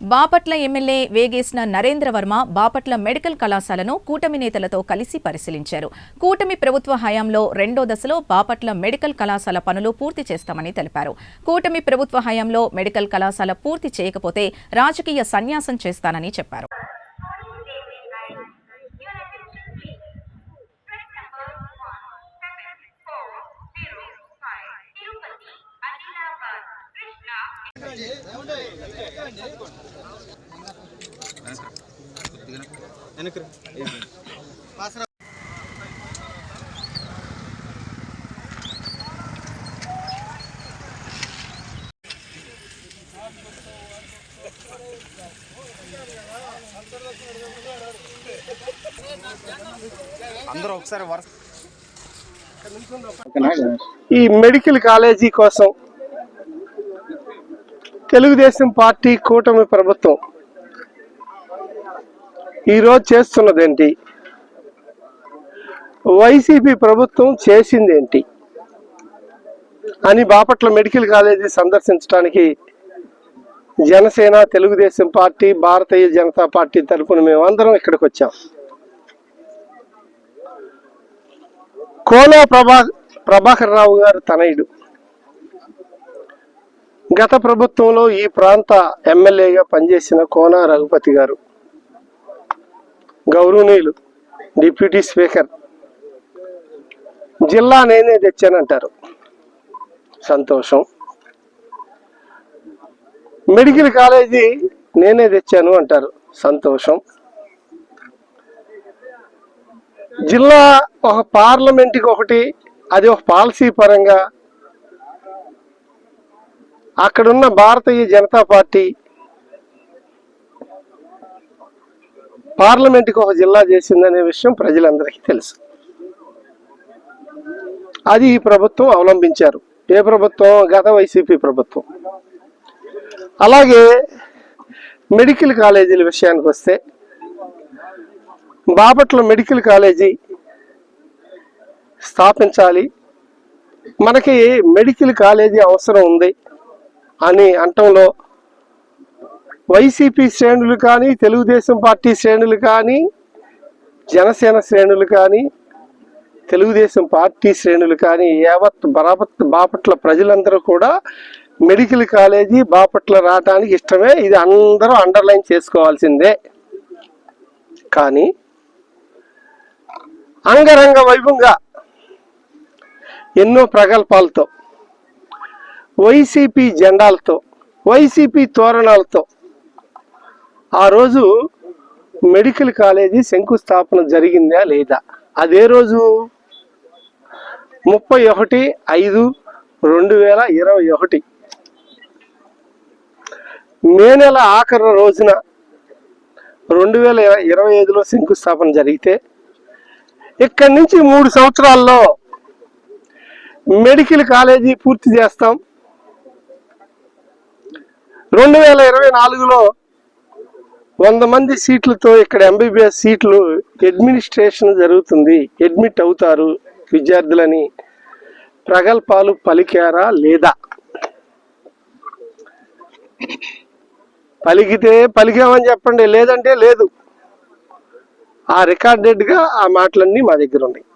Bapatla MLA Vegesana Narendra Varma Bapatla medical కళాశాలను కూటమి నేతలతో కలిసి పరిశీలించారు. కూటమి ప్రభుత్వ హయాంలో రెండో దశలో బాపట్ల మెడికల్ కళాశాల పనులు పూర్తి చేస్తామని తెలిపారు. కూటమి ప్రభుత్వ హయాంలో మెడికల్ కళాశాల పూర్తి చేయకపోతే రాజకీయ సన్యాసం చేస్తానని చెప్పారు. అందరూ ఒకసారి వరుస ఈ మెడికల్ కాలేజీ కోసం తెలుగుదేశం పార్టీ కూటమి ప్రభుత్వం ఈరోజు చేస్తున్నదేంటి? వైసీపీ ప్రభుత్వం చేసిందేంటి? అని బాపట్ల మెడికల్ కాలేజీ సందర్శించడానికి జనసేన తెలుగుదేశం పార్టీ భారతీయ జనతా పార్టీ తరఫున మేమందరం ఇక్కడికి వచ్చాం. కోలా ప్రభా ప్రభాకర్ రావు గారు తనయుడు. గత ప్రభుత్వంలో ఈ ప్రాంత ఎమ్మెల్యేగా పనిచేసిన కోన రఘుపతి గారు. గౌరవనీయులు డిప్యూటీ స్పీకర్. జిల్లా నేనే తెచ్చానంటారు. సంతోషం. మెడికల్ కాలేజీ నేనే తెచ్చాను అంటారు. సంతోషం. జిల్లా ఒక పార్లమెంట్కి ఒకటి అది ఒక పాలసీ పరంగా అక్కడున్న భారతీయ జనతా పార్టీ పార్లమెంట్కి ఒక జిల్లా చేసిందనే విషయం ప్రజలందరికీ తెలుసు. అది ఈ ప్రభుత్వం అవలంబించారు. ఏ ప్రభుత్వం? గత వైసీపీ ప్రభుత్వం. అలాగే మెడికల్ కాలేజీల విషయానికి వస్తే బాపట్ల మెడికల్ కాలేజీ స్థాపించాలి. మనకి మెడికల్ కాలేజీ అవసరం ఉంది. అని అంటంలో వైసీపీ శ్రేణులు కానీ తెలుగుదేశం పార్టీ శ్రేణులు కానీ జనసేన శ్రేణులు కానీ తెలుగుదేశం పార్టీ శ్రేణులు కానీ యావత్ బరాబత్ బాపట్ల ప్రజలందరూ కూడా మెడికల్ కాలేజీ బాపట్ల రావడానికి ఇష్టమే. ఇది అందరూ అండర్లైన్ చేసుకోవాల్సిందే. కానీ అంగరంగ వైభవంగా ఎన్నో ప్రగల్భాలతో వైసీపీ జెండాలతో వైసీపీ తోరణాలతో ఆ రోజు మెడికల్ కాలేజీ శంకుస్థాపన జరిగిందా లేదా? అదే రోజు ముప్పై ఒకటి ఐదు రెండు వేల ఇరవై ఒకటి. మే నెల ఆఖరి రోజున రెండు వేల ఇరవై ఐదులో శంకుస్థాపన జరిగితే ఇక్కడి నుంచి మూడు సంవత్సరాల్లో మెడికల్ కాలేజీ పూర్తి చేస్తాం. రెండు వేల ఇరవై నాలుగులో వంద మంది సీట్లతో ఇక్కడ ఎంబీబీఎస్ సీట్లు అడ్మినిస్ట్రేషన్ జరుగుతుంది. అడ్మిట్ అవుతారు విద్యార్థులని. ప్రగల్భాలు పలికారా లేదా? పలికితే పలికామని చెప్పండి. లేదంటే లేదు. ఆ రికార్డెడ్గా ఆ మాటలన్నీ మా దగ్గర ఉన్నాయి.